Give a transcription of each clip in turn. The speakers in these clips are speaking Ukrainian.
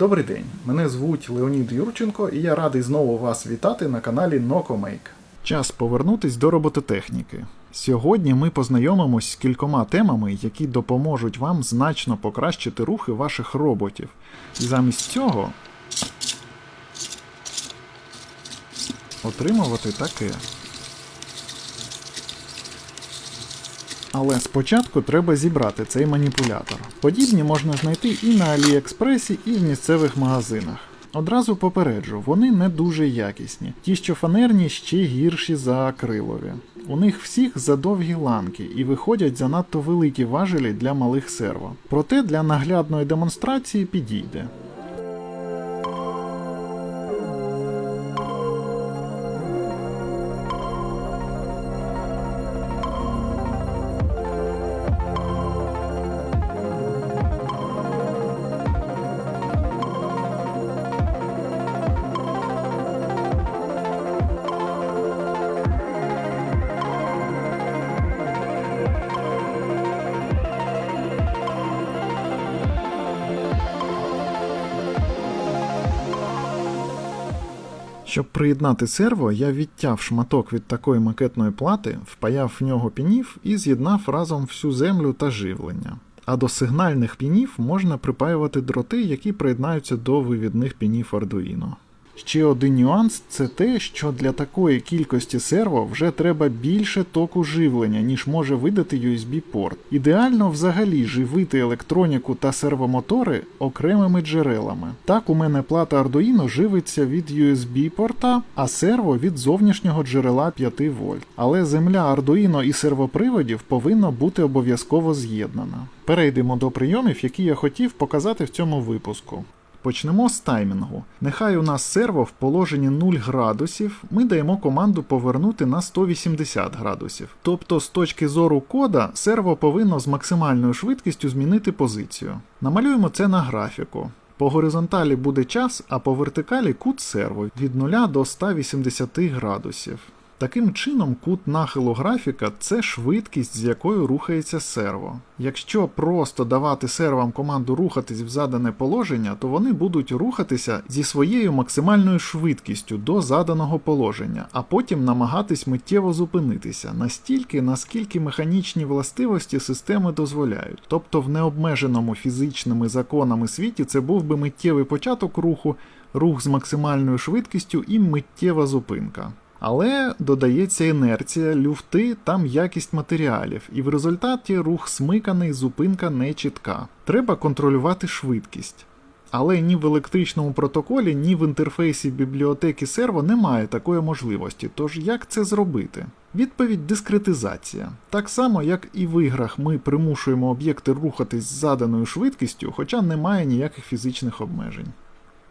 Добрий день, мене звуть Леонід Юрченко і я радий знову вас вітати на каналі NocoMake. Час повернутись до робототехніки. Сьогодні ми познайомимось з кількома темами, які допоможуть вам значно покращити рухи ваших роботів. І замість цього отримувати таке. Але спочатку треба зібрати цей маніпулятор. Подібні можна знайти і на Аліекспресі, і в місцевих магазинах. Одразу попереджу, вони не дуже якісні. Ті, що фанерні, ще гірші за акрилові. У них всіх задовгі ланки і виходять занадто великі важелі для малих серво. Проте для наглядної демонстрації підійде. Щоб приєднати серво, я відтяв шматок від такої макетної плати, впаяв в нього пінів і з'єднав разом всю землю та живлення. А до сигнальних пінів можна припаювати дроти, які приєднаються до вивідних пінів Arduino. Ще один нюанс це те, що для такої кількості серво вже треба більше току живлення, ніж може видати USB-порт. Ідеально взагалі живити електроніку та сервомотори окремими джерелами. Так у мене плата Arduino живиться від USB-порта, а серво від зовнішнього джерела 5 вольт. Але земля Arduino і сервоприводів повинна бути обов'язково з'єднана. Перейдемо до прийомів, які я хотів показати в цьому випуску. Почнемо з таймінгу. Нехай у нас серво в положенні 0 градусів, ми даємо команду повернути на 180 градусів. Тобто, з точки зору кода, серво повинно з максимальною швидкістю змінити позицію. Намалюємо це на графіку. По горизонталі буде час, а по вертикалі кут серво від 0 до 180 градусів. Таким чином, кут нахилу графіка це швидкість, з якою рухається серво. Якщо просто давати сервам команду рухатись в задане положення, то вони будуть рухатися зі своєю максимальною швидкістю до заданого положення, а потім намагатись миттєво зупинитися настільки, наскільки механічні властивості системи дозволяють. Тобто в необмеженому фізичними законами світі це був би миттєвий початок руху, рух з максимальною швидкістю і миттєва зупинка. Але додається інерція, люфти та м'якість матеріалів, і в результаті рух смиканий, зупинка не чітка. Треба контролювати швидкість. Але ні в електричному протоколі, ні в інтерфейсі бібліотеки серво немає такої можливості. Тож як це зробити? Відповідь дискретизація. Так само, як і в іграх ми примушуємо об'єкти рухатись з заданою швидкістю, хоча немає ніяких фізичних обмежень.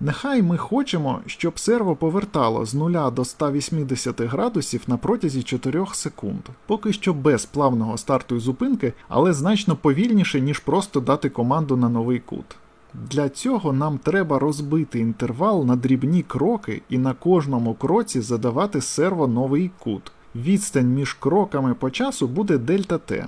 Нехай ми хочемо, щоб серво повертало з 0 до 180 градусів на протязі 4 секунд, поки що без плавного старту і зупинки, але значно повільніше, ніж просто дати команду на новий кут. Для цього нам треба розбити інтервал на дрібні кроки і на кожному кроці задавати серво новий кут. Відстань між кроками по часу буде дельта Т.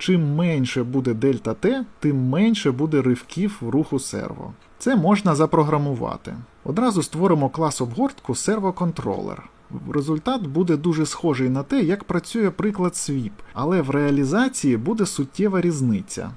Чим менше буде дельта Т, тим менше буде ривків в руху серво. Це можна запрограмувати. Одразу створимо клас обгортку сервоконтролер. Результат буде дуже схожий на те, як працює приклад Sweep, але в реалізації буде суттєва різниця.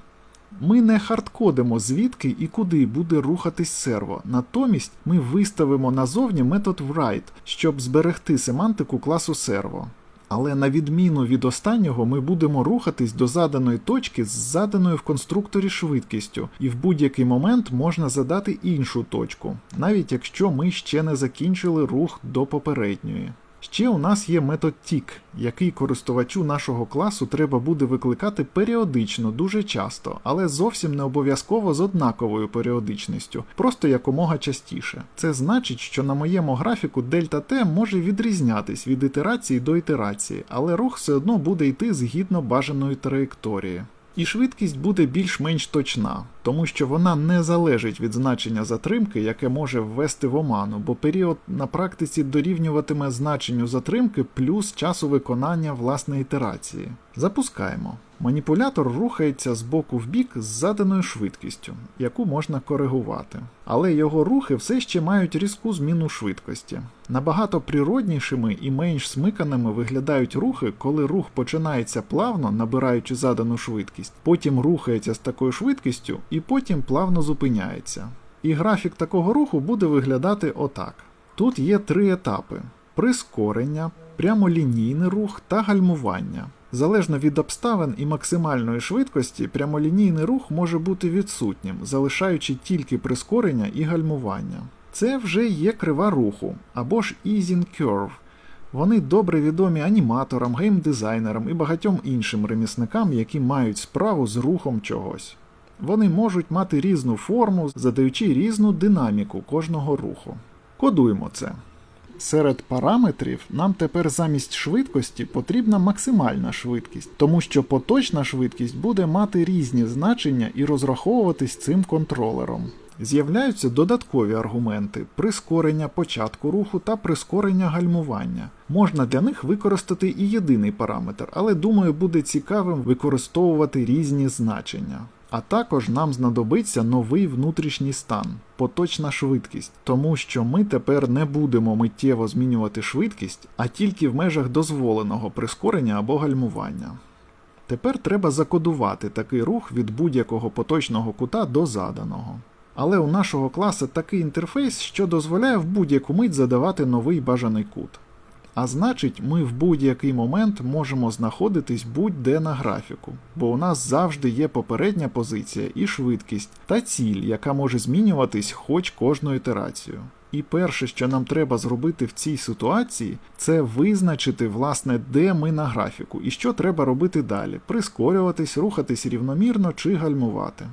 Ми не хардкодимо звідки і куди буде рухатись серво, натомість ми виставимо назовні метод write, щоб зберегти семантику класу серво. Але на відміну від останнього, ми будемо рухатись до заданої точки з заданою в конструкторі швидкістю, і в будь-який момент можна задати іншу точку, навіть якщо ми ще не закінчили рух до попередньої. Ще у нас є метод tick, який користувачу нашого класу треба буде викликати періодично, дуже часто, але зовсім не обов'язково з однаковою періодичністю, просто якомога частіше. Це значить, що на моєму графіку дельта T може відрізнятись від ітерації до ітерації, але рух все одно буде йти згідно бажаної траєкторії. І швидкість буде більш-менш точна, тому що вона не залежить від значення затримки, яке може ввести в оману, бо період на практиці дорівнюватиме значенню затримки плюс часу виконання власної ітерації. Запускаємо. Маніпулятор рухається з боку в бік з заданою швидкістю, яку можна коригувати. Але його рухи все ще мають різку зміну швидкості. Набагато природнішими і менш смиканими виглядають рухи, коли рух починається плавно, набираючи задану швидкість, потім рухається з такою швидкістю і потім плавно зупиняється. І графік такого руху буде виглядати отак. Тут є три етапи: прискорення, прямолінійний рух та гальмування. Залежно від обставин і максимальної швидкості, прямолінійний рух може бути відсутнім, залишаючи тільки прискорення і гальмування. Це вже є крива руху або ж easing curve. Вони добре відомі аніматорам, геймдизайнерам і багатьом іншим ремісникам, які мають справу з рухом чогось. Вони можуть мати різну форму, задаючи різну динаміку кожного руху. Кодуємо це. Серед параметрів нам тепер замість швидкості потрібна максимальна швидкість, тому що поточна швидкість буде мати різні значення і розраховуватись цим контролером. З'являються додаткові аргументи прискорення початку руху та прискорення гальмування. Можна для них використати і єдиний параметр, але думаю, буде цікавим використовувати різні значення. А також нам знадобиться новий внутрішній стан, поточна швидкість, тому що ми тепер не будемо миттєво змінювати швидкість, а тільки в межах дозволеного прискорення або гальмування. Тепер треба закодувати такий рух від будь-якого поточного кута до заданого. Але у нашого класу такий інтерфейс, що дозволяє в будь-яку мить задавати новий бажаний кут. А значить, ми в будь-який момент можемо знаходитись будь-де на графіку, бо у нас завжди є попередня позиція і швидкість та ціль, яка може змінюватись хоч кожну ітерацію. І перше, що нам треба зробити в цій ситуації, це визначити, власне, де ми на графіку і що треба робити далі: прискорюватись, рухатись рівномірно чи гальмувати.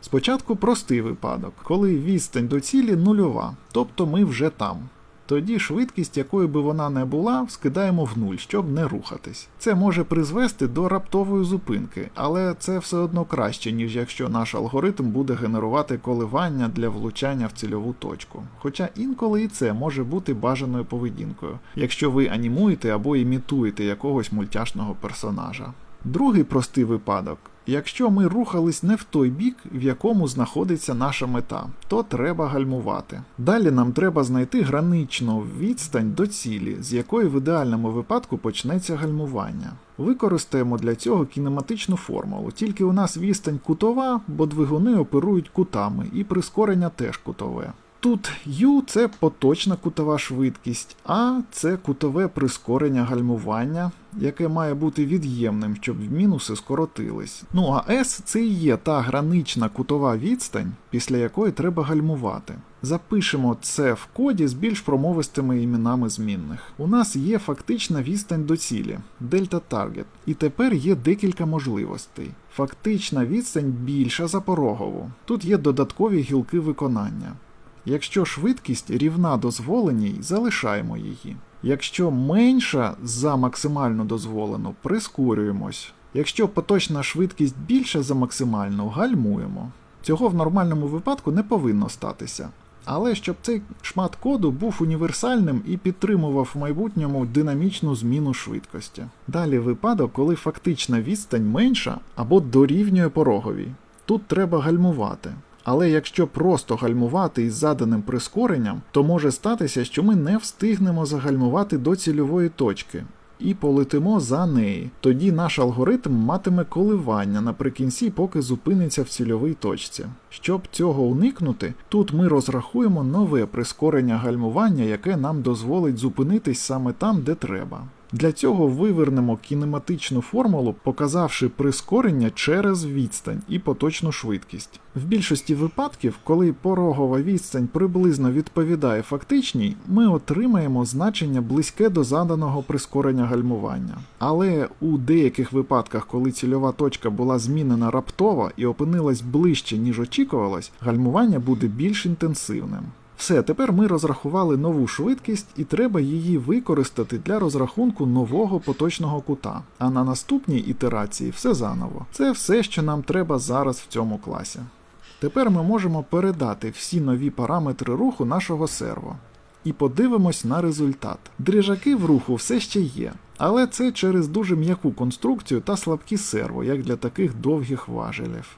Спочатку простий випадок, коли відстань до цілі нульова, тобто ми вже там. Тоді швидкість, якою би вона не була, скидаємо в нуль, щоб не рухатись. Це може призвести до раптової зупинки, але це все одно краще, ніж якщо наш алгоритм буде генерувати коливання для влучання в цільову точку. Хоча інколи і це може бути бажаною поведінкою, якщо ви анімуєте або імітуєте якогось мультяшного персонажа. Другий простий випадок. Якщо ми рухались не в той бік, в якому знаходиться наша мета, то треба гальмувати. Далі нам треба знайти граничну відстань до цілі, з якої в ідеальному випадку почнеться гальмування. Використаємо для цього кінематичну формулу, тільки у нас відстань кутова, бо двигуни оперують кутами, і прискорення теж кутове. Тут U це поточна кутова швидкість, А це кутове прискорення гальмування, яке має бути від'ємним, щоб мінуси скоротились. Ну а S це і є та гранична кутова відстань, після якої треба гальмувати. Запишемо це в коді з більш промовистими іменами змінних. У нас є фактична відстань до цілі Delta Target, і тепер є декілька можливостей. Фактична відстань більша за порогову. Тут є додаткові гілки виконання. Якщо швидкість рівна дозволеній, залишаємо її. Якщо менша за максимально дозволену, прискорюємось. Якщо поточна швидкість більша за максимальну, гальмуємо. Цього в нормальному випадку не повинно статися. Але щоб цей шмат коду був універсальним і підтримував в майбутньому динамічну зміну швидкості. Далі випадок, коли фактична відстань менша або дорівнює пороговій. Тут треба гальмувати. Але якщо просто гальмувати із заданим прискоренням, то може статися, що ми не встигнемо загальмувати до цільової точки і полетимо за неї. Тоді наш алгоритм матиме коливання наприкінці, поки зупиниться в цільовій точці. Щоб цього уникнути, тут ми розрахуємо нове прискорення гальмування, яке нам дозволить зупинитись саме там, де треба. Для цього вивернемо кінематичну формулу, показавши прискорення через відстань і поточну швидкість. В більшості випадків, коли порогова відстань приблизно відповідає фактичній, ми отримаємо значення близьке до заданого прискорення гальмування. Але у деяких випадках, коли цільова точка була змінена раптово і опинилась ближче, ніж очікувалось, гальмування буде більш інтенсивним. Все, тепер ми розрахували нову швидкість і треба її використати для розрахунку нового поточного кута. А на наступній ітерації все заново. Це все, що нам треба зараз в цьому класі. Тепер ми можемо передати всі нові параметри руху нашого серво. і подивимось на результат. Дрижаки в руху все ще є, але це через дуже м'яку конструкцію та слабкі серво, як для таких довгих важелів.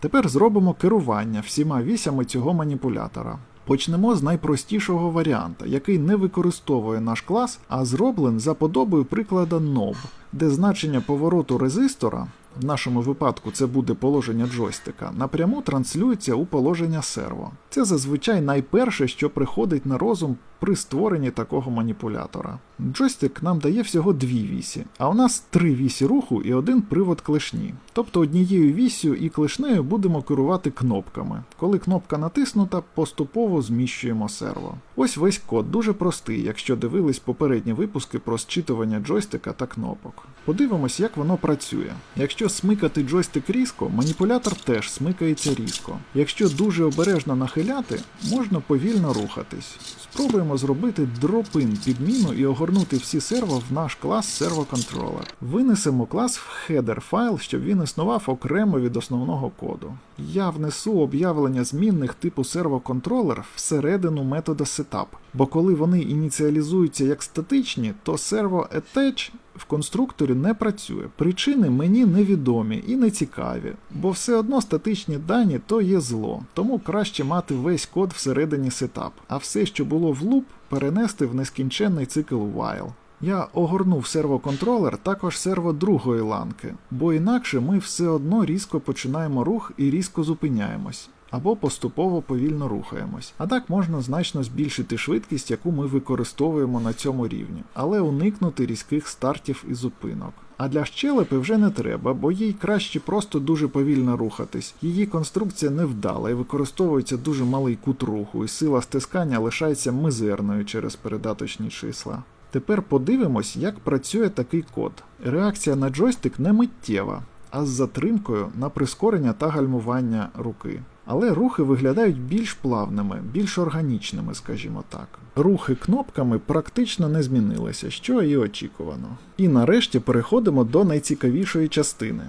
Тепер зробимо керування всіма вісями цього маніпулятора. Почнемо з найпростішого варіанта, який не використовує наш клас, а зроблений за подобою приклада NOB, де значення повороту резистора, в нашому випадку це буде положення джойстика, напряму транслюється у положення серво. Це зазвичай найперше, що приходить на розум при створенні такого маніпулятора. Джойстик нам дає всього дві вісі, а у нас три вісі руху і один привод клешні. Тобто однією вісю і клешнею будемо керувати кнопками. Коли кнопка натиснута, поступово зміщуємо серво. Ось весь код дуже простий, якщо дивились попередні випуски про зчитування джойстика та кнопок. Подивимось, як воно працює. Якщо смикати джойстик різко, маніпулятор теж смикається різко. Якщо дуже обережно нахиляти, можна повільно рухатись. Спробуємо зробити дропин підміну і огорнути всі серво в наш клас сервоконтролер. Винесемо клас в хедер файл, щоб він існував окремо від основного коду. Я внесу об'явлення змінних типу сервоконтролер всередину метода setup, бо коли вони ініціалізуються як статичні, то servo-attach в конструкторі не працює. Причини мені невідомі і не цікаві, бо все одно статичні дані то є зло, тому краще мати весь код всередині setup, а все, що було в loop, перенести в нескінченний цикл while. Я огорнув сервоконтролер також серво другої ланки, бо інакше ми все одно різко починаємо рух і різко зупиняємось. Або поступово повільно рухаємось. А так можна значно збільшити швидкість, яку ми використовуємо на цьому рівні, але уникнути різких стартів і зупинок. А для щелепи вже не треба, бо їй краще просто дуже повільно рухатись. Її конструкція невдала і використовується дуже малий кут руху, і сила стискання лишається мизерною через передаточні числа. Тепер подивимось, як працює такий код. Реакція на джойстик не миттєва, а з затримкою на прискорення та гальмування руки. Але рухи виглядають більш плавними, більш органічними, скажімо так. Рухи кнопками практично не змінилися, що і очікувано. І нарешті переходимо до найцікавішої частини.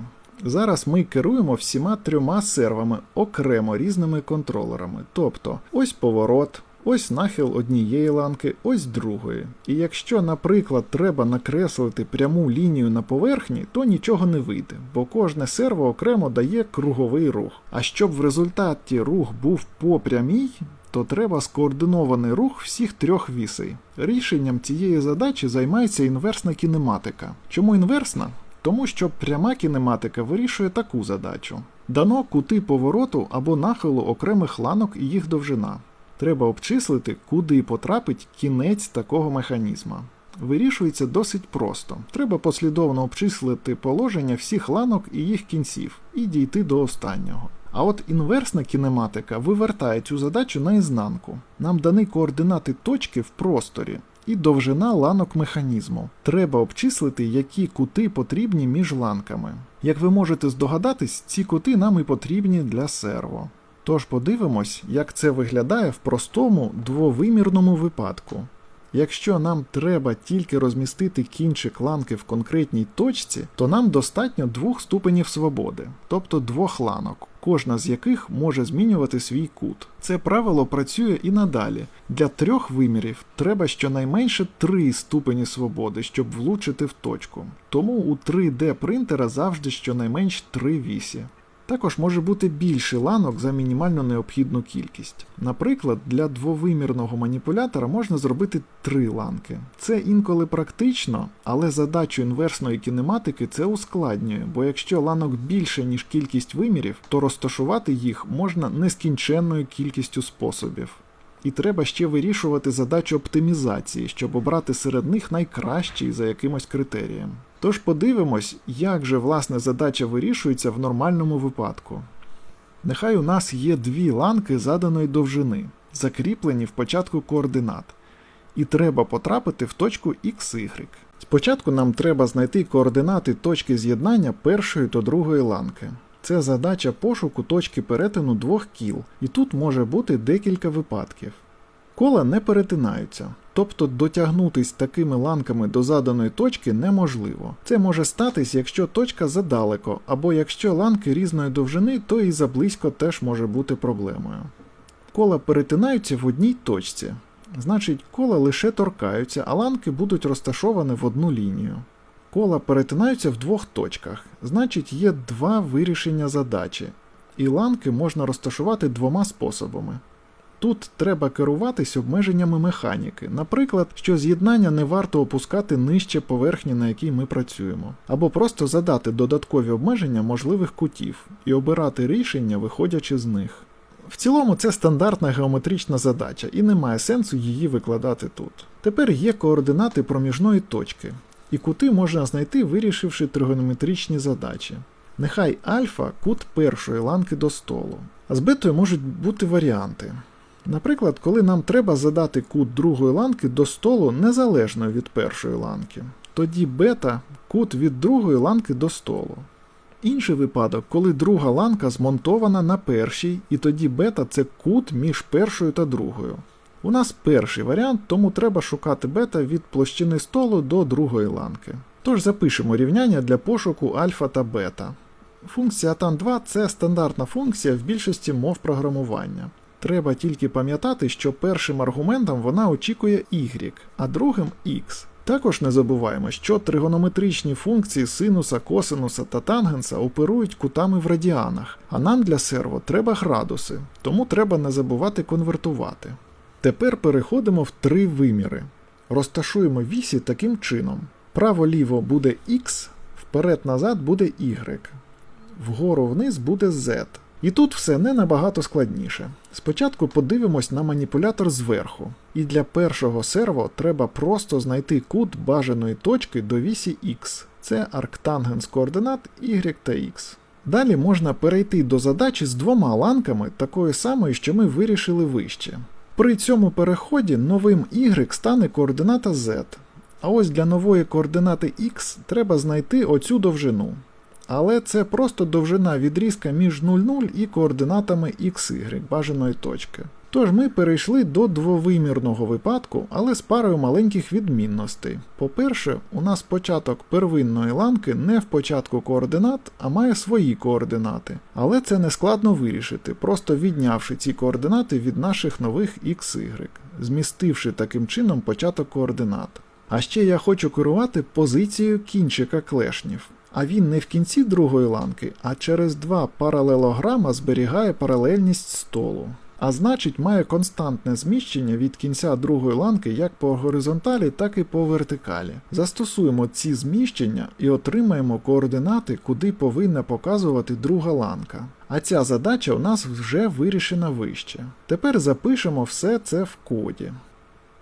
Зараз ми керуємо всіма трьома сервами окремо різними контролерами. Тобто, ось поворот, ось нахил однієї ланки, ось другої. І якщо, наприклад, треба накреслити пряму лінію на поверхні, то нічого не вийде, бо кожне серво окремо дає круговий рух. А щоб в результаті рух був по прямій, то треба скоординований рух всіх трьох вісей. Рішенням цієї задачі займається інверсна кінематика. Чому інверсна? Тому що пряма кінематика вирішує таку задачу. Дано кути повороту або нахилу окремих ланок і їх довжина. Треба обчислити, куди потрапить кінець такого механізма. Вирішується досить просто. Треба послідовно обчислити положення всіх ланок і їх кінців і дійти до останнього. А от інверсна кінематика вивертає цю задачу наізнанку. Нам дані координати точки в просторі і довжина ланок механізму. Треба обчислити, які кути потрібні між ланками. Як ви можете здогадатись, ці кути нам і потрібні для серво. Тож подивимось, як це виглядає в простому двовимірному випадку. Якщо нам треба тільки розмістити кінчик ланки в конкретній точці, то нам достатньо двох ступенів свободи, тобто двох ланок, кожна з яких може змінювати свій кут. Це правило працює і надалі. Для трьох вимірів треба щонайменше три ступені свободи, щоб влучити в точку. Тому у 3D принтера завжди щонайменш три вісі. Також може бути більше ланок за мінімально необхідну кількість. Наприклад, для двовимірного маніпулятора можна зробити три ланки. Це інколи практично, але задачу інверсної кінематики це ускладнює, бо якщо ланок більше, ніж кількість вимірів, то розташувати їх можна нескінченною кількістю способів. І треба ще вирішувати задачу оптимізації, щоб обрати серед них найкращий за якимось критерієм. Тож подивимось, як же власне задача вирішується в нормальному випадку. Нехай у нас є дві ланки заданої довжини, закріплені в початку координат, і треба потрапити в точку XY. Спочатку нам треба знайти координати точки з'єднання першої та другої ланки. Це задача пошуку точки перетину двох кіл, і тут може бути декілька випадків. Кола не перетинаються, Тобто дотягнутись такими ланками до заданої точки неможливо. Це може статись, якщо точка задалеко, або якщо ланки різної довжини, то і заблизько теж може бути проблемою. Кола перетинаються в одній точці. Значить, кола лише торкаються, а ланки будуть розташовані в одну лінію. Кола перетинаються в двох точках, значить є два вирішення задачі, і ланки можна розташувати двома способами. Тут треба керуватись обмеженнями механіки, наприклад, що з'єднання не варто опускати нижче поверхні, на якій ми працюємо, або просто задати додаткові обмеження можливих кутів і обирати рішення, виходячи з них. В цілому це стандартна геометрична задача, і немає сенсу її викладати тут. Тепер є координати проміжної точки, і кути можна знайти, вирішивши тригонометричні задачі. Нехай альфа кут першої ланки до столу. А з бетою можуть бути варіанти. Наприклад, коли нам треба задати кут другої ланки до столу незалежно від першої ланки, тоді бета кут від другої ланки до столу. Інший випадок, коли друга ланка змонтована на першій, і тоді бета це кут між першою та другою. У нас перший варіант, тому треба шукати бета від площини столу до другої ланки. Тож запишемо рівняння для пошуку альфа та бета. Функція tan2 це стандартна функція в більшості мов програмування. Треба тільки пам'ятати, що першим аргументом вона очікує y, а другим x. Також не забуваємо, що тригонометричні функції синуса, косинуса та тангенса оперують кутами в радіанах, а нам для серво треба градуси, тому треба не забувати конвертувати. Тепер переходимо в три виміри. Розташуємо вісі таким чином: право-ліво буде x, вперед-назад буде y, вгору вниз буде z. І тут все не набагато складніше. Спочатку подивимось на маніпулятор зверху, і для першого серво треба просто знайти кут бажаної точки до вісі x. Це арктангенс координат y та x. Далі можна перейти до задачі з двома ланками такої самої, що ми вирішили вище. При цьому переході новим y стане координата z. А ось для нової координати x треба знайти оцю довжину. Але це просто довжина відрізка між 0,0 і координатами xy бажаної точки. Тож ми перейшли до двовимірного випадку, але з парою маленьких відмінностей. По-перше, у нас початок первинної ланки не в початку координат, а має свої координати. Але це не складно вирішити, просто віднявши ці координати від наших нових xy, змістивши таким чином початок координат. А ще я хочу керувати позицією кінчика клешнів. А він не в кінці другої ланки, а через два паралелограма зберігає паралельність столу. А значить, має константне зміщення від кінця другої ланки як по горизонталі, так і по вертикалі. Застосуємо ці зміщення і отримаємо координати, куди повинна показувати друга ланка. А ця задача у нас вже вирішена вище. Тепер запишемо все це в коді.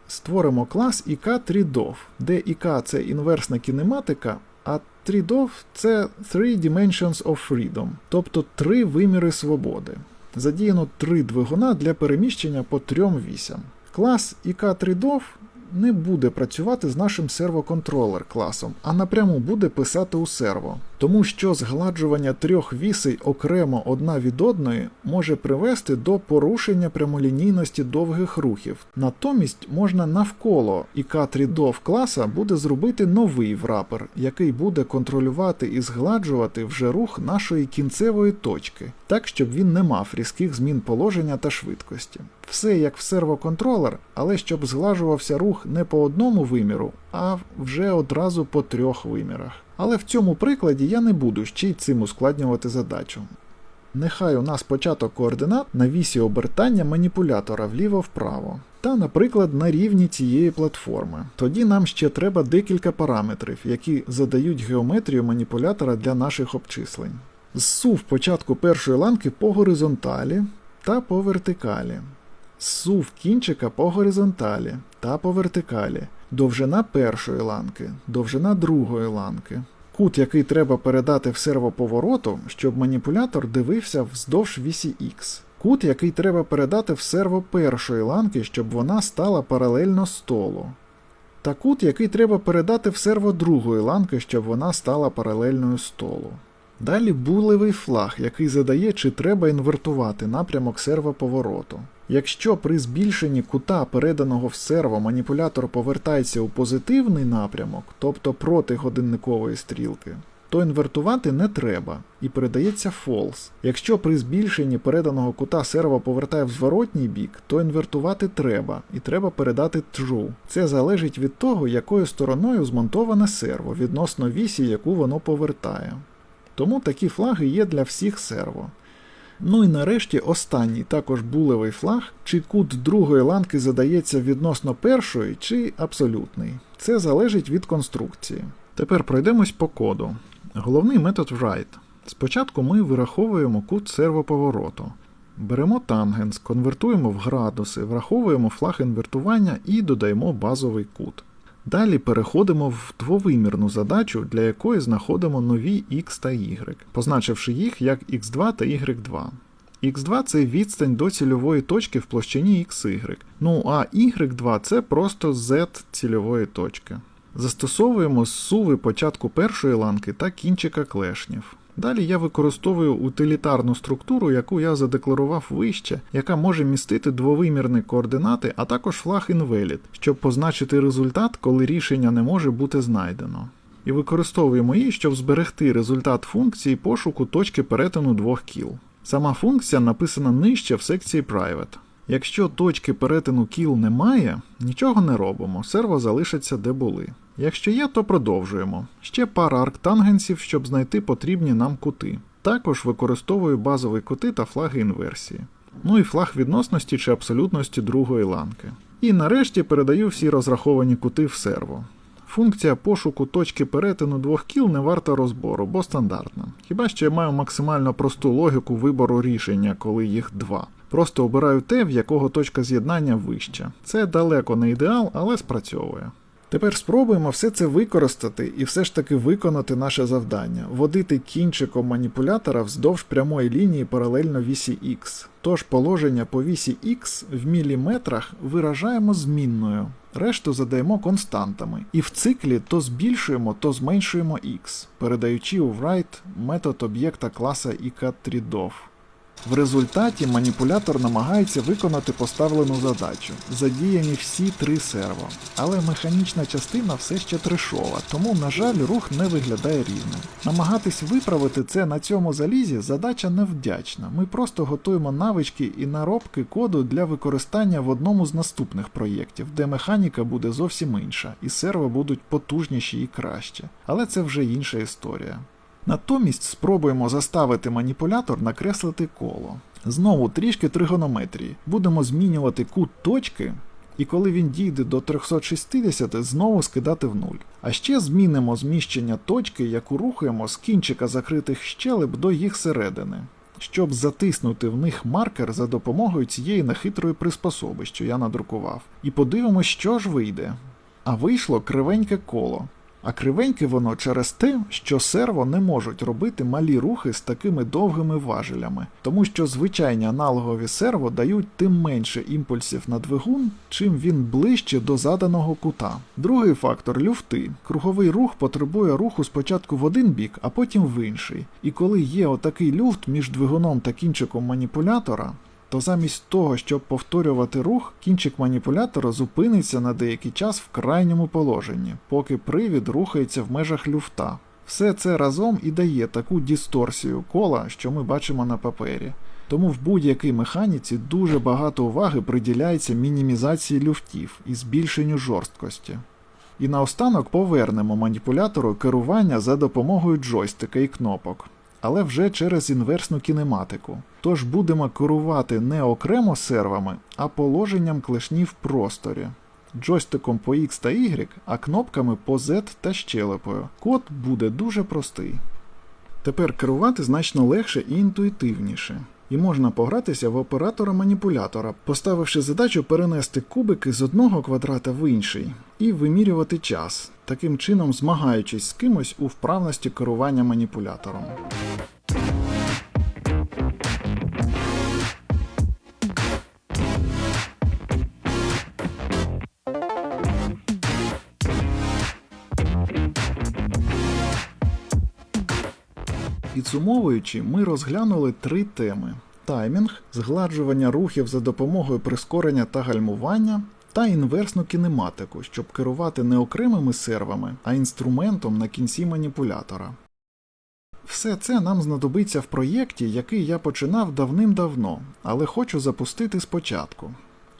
Створимо клас IK3DOF, де IK це інверсна кінематика, а 3DOF це Three Dimensions of Freedom, тобто три виміри свободи. Задіяно три двигуна для переміщення по трьом вісям. Клас IK3DOV не буде працювати з нашим сервоконтролер класом, а напряму буде писати у серво, тому що згладжування трьох вісей окремо одна від одної може привести до порушення прямолінійності довгих рухів. Натомість можна навколо IK3DOF класа буде зробити новий врапер, який буде контролювати і згладжувати вже рух нашої кінцевої точки, так щоб він не мав різких змін положення та швидкості. Все як в сервоконтролер, але щоб зглажувався рух не по одному виміру, а вже одразу по трьох вимірах. Але в цьому прикладі я не буду ще й цим ускладнювати задачу. Нехай у нас початок координат на вісі обертання маніпулятора вліво-вправо. Та, наприклад, на рівні цієї платформи. Тоді нам ще треба декілька параметрів, які задають геометрію маніпулятора для наших обчислень. Зсув початку першої ланки по горизонталі та по вертикалі. Зсув кінчика по горизонталі та по вертикалі, довжина першої ланки, довжина другої ланки. Кут, який треба передати в сервоповороту, щоб маніпулятор дивився вздовж вісі Х. Кут, який треба передати в серво першої ланки, щоб вона стала паралельно столу. Та кут, який треба передати в серво другої ланки, щоб вона стала паралельною столу. Далі булевий флаг, який задає, чи треба інвертувати напрямок сервоповороту. Якщо при збільшенні кута, переданого в серво, маніпулятор повертається у позитивний напрямок, тобто проти годинникової стрілки, то інвертувати не треба і передається false. Якщо при збільшенні переданого кута серво повертає в зворотній бік, то інвертувати треба і треба передати true. Це залежить від того, якою стороною змонтоване серво відносно вісі, яку воно повертає. Тому такі флаги є для всіх серво. Ну і нарешті останній також булевий флаг, чи кут другої ланки задається відносно першої, чи абсолютний. Це залежить від конструкції. Тепер пройдемось по коду. Головний метод write. Спочатку ми вираховуємо кут сервоповороту. Беремо тангенс, конвертуємо в градуси, враховуємо флаг інвертування і додаємо базовий кут. Далі переходимо в двовимірну задачу, для якої знаходимо нові x та y, позначивши їх як x2 та y2. x2 це відстань до цільової точки в площині xy. Ну а y2 це просто z цільової точки. Застосовуємо зсуви початку першої ланки та кінчика клешнів. Далі я використовую утилітарну структуру, яку я задекларував вище, яка може містити двовимірні координати, а також флаг invalid, щоб позначити результат, коли рішення не може бути знайдено. І використовуємо її, щоб зберегти результат функції пошуку точки перетину двох кіл. Сама функція написана нижче в секції Private. Якщо точки перетину кіл немає, нічого не робимо, серво залишиться де були. Якщо є, то продовжуємо. Ще пара арктангенсів, щоб знайти потрібні нам кути. Також використовую базові кути та флаги інверсії. Ну і флаг відносності чи абсолютності другої ланки. І нарешті передаю всі розраховані кути в серво. Функція пошуку точки перетину двох кіл не варта розбору, бо стандартна. Хіба що я маю максимально просту логіку вибору рішення, коли їх два. Просто обираю те, в якого точка з'єднання вища. Це далеко не ідеал, але спрацьовує. Тепер спробуємо все це використати і все ж таки виконати наше завдання водити кінчиком маніпулятора вздовж прямої лінії паралельно вісі X. Тож положення по вісі X в міліметрах виражаємо змінною, решту задаємо константами, і в циклі то збільшуємо, то зменшуємо X, передаючи у write метод об'єкта класа IK3DOF. В результаті маніпулятор намагається виконати поставлену задачу. Задіяні всі три серво. Але механічна частина все ще трешова, тому, на жаль, рух не виглядає рівним. Намагатись виправити це на цьому залізі задача невдячна. Ми просто готуємо навички і наробки коду для використання в одному з наступних проєктів, де механіка буде зовсім інша, і серво будуть потужніші і краще. Але це вже інша історія. Натомість спробуємо заставити маніпулятор накреслити коло. Знову трішки тригонометрії. Будемо змінювати кут точки, і коли він дійде до 360, знову скидати в нуль. А ще змінимо зміщення точки, яку рухаємо з кінчика закритих щелеп до їх середини, щоб затиснути в них маркер за допомогою цієї нехитрої приспособи, що я надрукував. І подивимось, що ж вийде. А вийшло кривеньке коло. А кривеньке воно через те, що серво не можуть робити малі рухи з такими довгими важелями, тому що звичайні аналогові серво дають тим менше імпульсів на двигун, чим він ближче до заданого кута. Другий фактор люфти. Круговий рух потребує руху спочатку в один бік, а потім в інший. І коли є отакий люфт між двигуном та кінчиком маніпулятора, то замість того, щоб повторювати рух, кінчик маніпулятора зупиниться на деякий час в крайньому положенні, поки привід рухається в межах люфта. Все це разом і дає таку дисторсію кола, що ми бачимо на папері. Тому в будь-якій механіці дуже багато уваги приділяється мінімізації люфтів і збільшенню жорсткості. І наостанок повернемо маніпулятору керування за допомогою джойстика і кнопок але вже через інверсну кінематику. Тож будемо керувати не окремо сервами, а положенням клешні в просторі. Джойстиком по X та Y, а кнопками по Z та щелепою. Код буде дуже простий. Тепер керувати значно легше і інтуїтивніше. І можна погратися в оператора-маніпулятора, поставивши задачу перенести кубики з одного квадрата в інший і вимірювати час, таким чином змагаючись з кимось у вправності керування маніпулятором. Підсумовуючи, ми розглянули три теми. таймінг, згладжування рухів за допомогою прискорення та гальмування, та інверсну кінематику, щоб керувати не окремими сервами, а інструментом на кінці маніпулятора. Все це нам знадобиться в проєкті, який я починав давним-давно, але хочу запустити спочатку.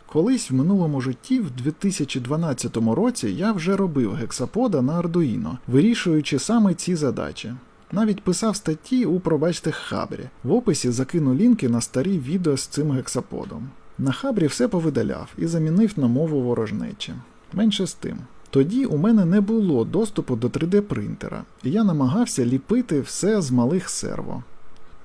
Колись в минулому житті, в 2012 році, я вже робив гексапода на Arduino, вирішуючи саме ці задачі. Навіть писав статті у пробачте хабрі. В описі закину лінки на старі відео з цим гексаподом. На хабрі все повидаляв і замінив на мову ворожнечі. Менше з тим. Тоді у мене не було доступу до 3D принтера, і я намагався ліпити все з малих серво.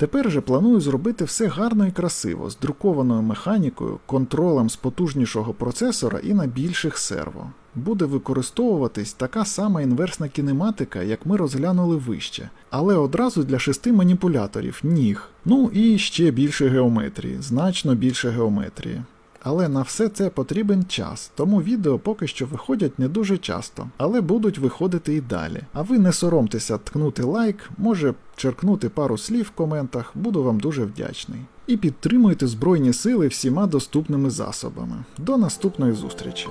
Тепер же планую зробити все гарно і красиво, з друкованою механікою, контролем з потужнішого процесора і на більших серво. Буде використовуватись така сама інверсна кінематика, як ми розглянули вище, але одразу для шести маніпуляторів ніг. Ну і ще більше геометрії, значно більше геометрії. Але на все це потрібен час, тому відео поки що виходять не дуже часто, але будуть виходити і далі. А ви не соромтеся ткнути лайк, може черкнути пару слів в коментах, буду вам дуже вдячний. І підтримуйте Збройні Сили всіма доступними засобами. До наступної зустрічі!